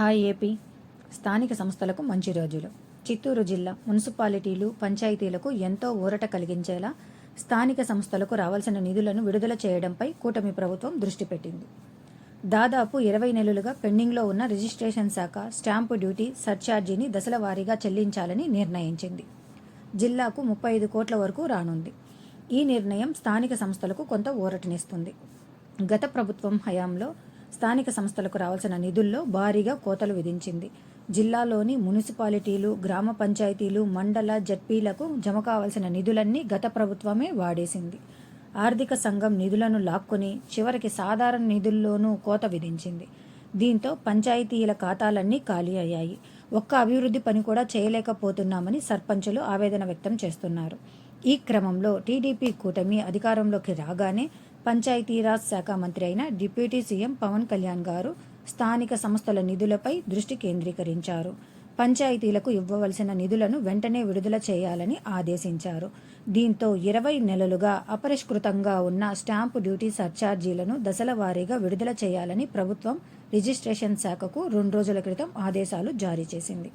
Hi AP. స్థానిక సంస్థలకు మంచి రోజులు. చిత్తూరు జిల్లా మున్సిపాలిటీలు పంచాయతీలకు ఎంతో ఊరట కలిగించేలా స్థానిక సంస్థలకు రావాల్సిన నిధులను విడుదల చేయడంపై కూటమి ప్రభుత్వం దృష్టి పెట్టింది. దాదాపు ఇరవై నెలలుగా పెండింగ్లో ఉన్న రిజిస్ట్రేషన్ శాఖ స్టాంపు డ్యూటీ సర్ఛార్జీని దశల వారీగా చెల్లించాలని నిర్ణయించింది. జిల్లాకు ముప్పై ఐదు కోట్ల వరకు రానుంది. ఈ నిర్ణయం స్థానిక సంస్థలకు కొంత ఊరటనిస్తుంది. గత ప్రభుత్వం హయాంలో స్థానిక సంస్థలకు రావాల్సిన నిధుల్లో భారీగా కోతలు విధించింది. జిల్లాలోని మున్సిపాలిటీలు గ్రామ పంచాయతీలు మండల జడ్పీలకు జమ కావాల్సిన నిధులన్నీ గత ప్రభుత్వమే వాడేసింది. ఆర్థిక సంఘం నిధులను లాక్కొని చివరికి సాధారణ నిధుల్లోనూ కోత విధించింది. దీంతో పంచాయతీల ఖాతాలన్నీ ఖాళీ అయ్యాయి. ఒక్క అభివృద్ధి పని కూడా చేయలేకపోతున్నామని సర్పంచులు ఆవేదన వ్యక్తం చేస్తున్నారు. ఈ క్రమంలో టీడీపీ కూటమి అధికారంలోకి రాగానే పంచాయతీరాజ్ శాఖ మంత్రి అయిన డిప్యూటీ సీఎం పవన్ కళ్యాణ్ గారు స్థానిక సంస్థల నిధులపై దృష్టి కేంద్రీకరించారు. పంచాయతీలకు ఇవ్వవలసిన నిధులను వెంటనే విడుదల చేయాలని ఆదేశించారు. దీంతో ఇరవై నెలలుగా అపరిష్కృతంగా ఉన్న స్టాంపు డ్యూటీ సర్ఛార్జీలను దశల వారీగా విడుదల చేయాలని ప్రభుత్వం రిజిస్ట్రేషన్ శాఖకు రెండు రోజుల క్రితం ఆదేశాలు జారీ చేసింది.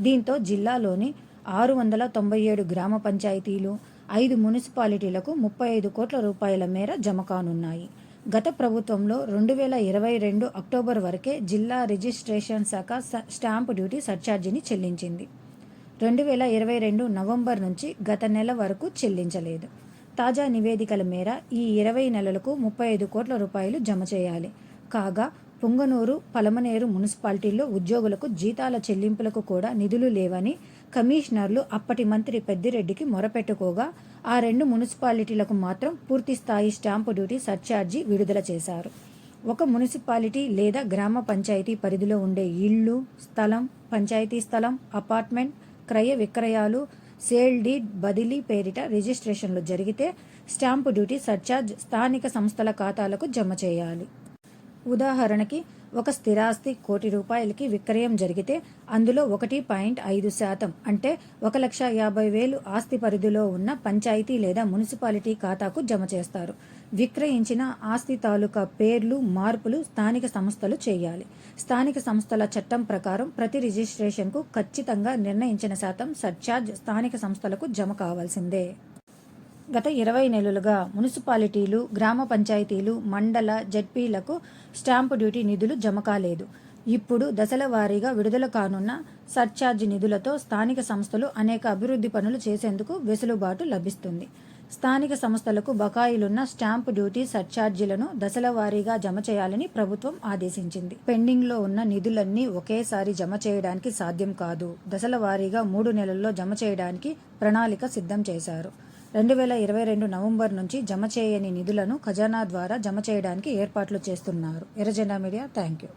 దీంతో జిల్లాలోని ఆరు వందల తొంభై ఏడు గ్రామ పంచాయతీలు ఐదు మున్సిపాలిటీలకు ముప్పై ఐదు కోట్ల రూపాయల మేర జమ కానున్నాయి. గత ప్రభుత్వంలో రెండు వేల ఇరవై రెండు అక్టోబర్ వరకే జిల్లా రిజిస్ట్రేషన్ శాఖ స్టాంపు డ్యూటీ సర్ఛార్జీని చెల్లించింది. రెండు వేల ఇరవై రెండు నవంబర్ నుంచి గత నెల వరకు చెల్లించలేదు. తాజా నివేదికల మేర ఈ ఇరవై నెలలకు ముప్పై ఐదు కోట్ల రూపాయలు జమ చేయాలి. కాగా పొంగనూరు పలమనేరు మున్సిపాలిటీల్లో ఉద్యోగులకు జీతాల చెల్లింపులకు కూడా నిధులు లేవని కమిషనర్లు అప్పటి మంత్రి పెద్దిరెడ్డికి మొరపెట్టుకోగా ఆ రెండు మున్సిపాలిటీలకు మాత్రం పూర్తిస్థాయి స్టాంపు డ్యూటీ సర్ఛార్జీ విడుదల చేశారు. ఒక మున్సిపాలిటీ లేదా గ్రామ పంచాయతీ పరిధిలో ఉండే ఇళ్ళు స్థలం పంచాయతీ స్థలం అపార్ట్మెంట్ క్రయ విక్రయాలు సేల్ డీడ్ బదిలీ పేరిట రిజిస్ట్రేషన్లు జరిగితే స్టాంపు డ్యూటీ సర్ఛార్జ్ స్థానిక సంస్థల ఖాతాలకు జమ చేయాలి. ఉదాహరణకి ఒక స్థిరాస్తి కోటి రూపాయలకి విక్రయం జరిగితే అందులో ఒకటి పాయింట్ ఐదు శాతం అంటే ఒక లక్ష యాభై వేలు ఆస్తి పరిధిలో ఉన్న పంచాయతీ లేదా మున్సిపాలిటీ ఖాతాకు జమ చేస్తారు. విక్రయించిన ఆస్తి తాలూకా పేర్లు మార్పులు స్థానిక సంస్థలు చేయాలి. స్థానిక సంస్థల చట్టం ప్రకారం ప్రతి రిజిస్ట్రేషన్కు ఖచ్చితంగా నిర్ణయించిన శాతం సర్ఛార్జ్ స్థానిక సంస్థలకు జమ కావాల్సిందే. గత ఇరవై నెలలుగా మున్సిపాలిటీలు గ్రామ పంచాయతీలు మండల జడ్పీలకు స్టాంపు డ్యూటీ నిధులు జమ కాలేదు. ఇప్పుడు దశల వారీగా విడుదల కానున్న సర్ఛార్జ్ నిధులతో స్థానిక సంస్థలు అనేక అభివృద్ధి పనులు చేసేందుకు వెసులుబాటు లభిస్తుంది. స్థానిక సంస్థలకు బకాయిలున్న స్టాంపు డ్యూటీ సర్ఛార్జీలను దశల వారీగా జమ చేయాలని ప్రభుత్వం ఆదేశించింది. పెండింగ్లో ఉన్న నిధులన్నీ ఒకేసారి జమ చేయడానికి సాధ్యం కాదు. దశల వారీగా మూడు నెలల్లో జమ చేయడానికి ప్రణాళిక సిద్ధం చేశారు. రెండు వేల ఇరవై రెండు నవంబర్ నుంచి జమ చేయని నిధులను ఖజానా ద్వారా జమ చేయడానికి ఏర్పాట్లు చేస్తున్నారు. ఎర్రజెండా మీడియా థ్యాంక్ యూ